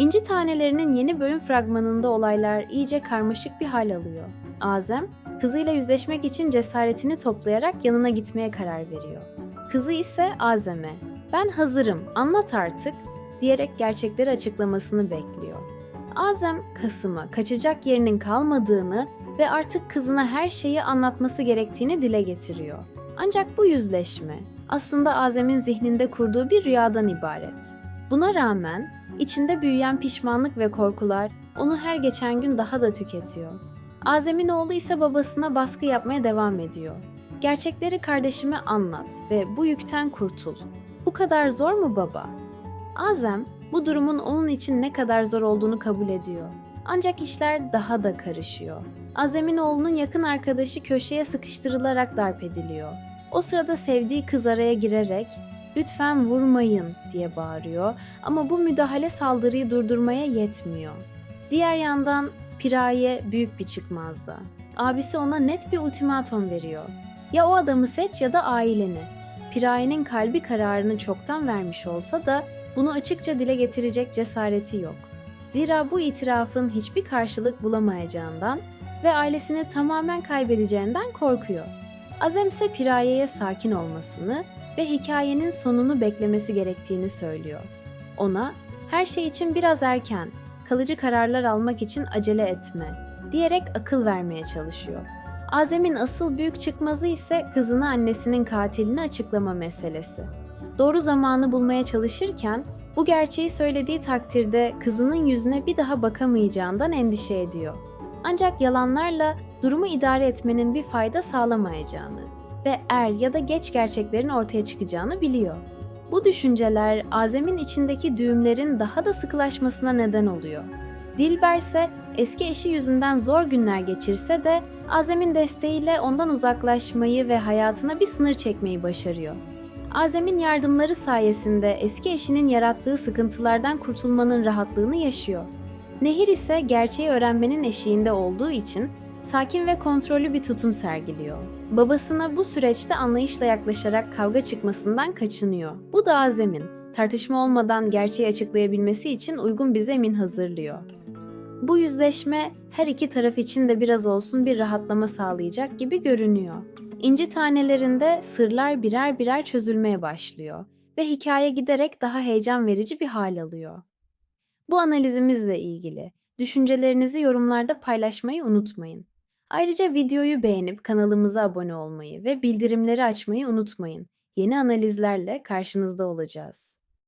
İnci Tanelerinin yeni bölüm fragmanında olaylar iyice karmaşık bir hal alıyor. Azem, kızıyla yüzleşmek için cesaretini toplayarak yanına gitmeye karar veriyor. Kızı ise Azem'e, "Ben hazırım, anlat artık." diyerek gerçekleri açıklamasını bekliyor. Azem, Kasım'a kaçacak yerinin kalmadığını ve artık kızına her şeyi anlatması gerektiğini dile getiriyor. Ancak bu yüzleşme aslında Azem'in zihninde kurduğu bir rüyadan ibaret. Buna rağmen içinde büyüyen pişmanlık ve korkular onu her geçen gün daha da tüketiyor. Azem'in oğlu ise babasına baskı yapmaya devam ediyor. Gerçekleri kardeşime anlat ve bu yükten kurtul. Bu kadar zor mu baba? Azem bu durumun onun için ne kadar zor olduğunu kabul ediyor. Ancak işler daha da karışıyor. Azem'in oğlunun yakın arkadaşı köşeye sıkıştırılarak darp ediliyor. O sırada sevdiği kız araya girerek "Lütfen vurmayın." diye bağırıyor ama bu müdahale saldırıyı durdurmaya yetmiyor. Diğer yandan Piraye büyük bir çıkmazda. Abisi ona net bir ultimatom veriyor. Ya o adamı seç ya da aileni. Piraye'nin kalbi kararını çoktan vermiş olsa da bunu açıkça dile getirecek cesareti yok. Zira bu itirafın hiçbir karşılık bulamayacağından ve ailesini tamamen kaybedeceğinden korkuyor. Azem ise Piraye'ye sakin olmasını ve hikayenin sonunu beklemesi gerektiğini söylüyor. Ona her şey için biraz erken, kalıcı kararlar almak için acele etme diyerek akıl vermeye çalışıyor. Azem'in asıl büyük çıkmazı ise kızına annesinin katilini açıklama meselesi. Doğru zamanı bulmaya çalışırken bu gerçeği söylediği takdirde kızının yüzüne bir daha bakamayacağından endişe ediyor. Ancak yalanlarla durumu idare etmenin bir fayda sağlamayacağını ve er ya da geç gerçeklerin ortaya çıkacağını biliyor. Bu düşünceler Azem'in içindeki düğümlerin daha da sıkılaşmasına neden oluyor. Dilber ise eski eşi yüzünden zor günler geçirse de Azem'in desteğiyle ondan uzaklaşmayı ve hayatına bir sınır çekmeyi başarıyor. Azem'in yardımları sayesinde eski eşinin yarattığı sıkıntılardan kurtulmanın rahatlığını yaşıyor. Nehir ise gerçeği öğrenmenin eşiğinde olduğu için sakin ve kontrollü bir tutum sergiliyor. Babasına bu süreçte anlayışla yaklaşarak kavga çıkmasından kaçınıyor. Bu da Azem'in tartışma olmadan gerçeği açıklayabilmesi için uygun bir zemin hazırlıyor. Bu yüzleşme her iki taraf için de biraz olsun bir rahatlama sağlayacak gibi görünüyor. İnci tanelerinde sırlar birer birer çözülmeye başlıyor ve hikaye giderek daha heyecan verici bir hal alıyor. Bu analizimizle ilgili düşüncelerinizi yorumlarda paylaşmayı unutmayın. Ayrıca videoyu beğenip kanalımıza abone olmayı ve bildirimleri açmayı unutmayın. Yeni analizlerle karşınızda olacağız.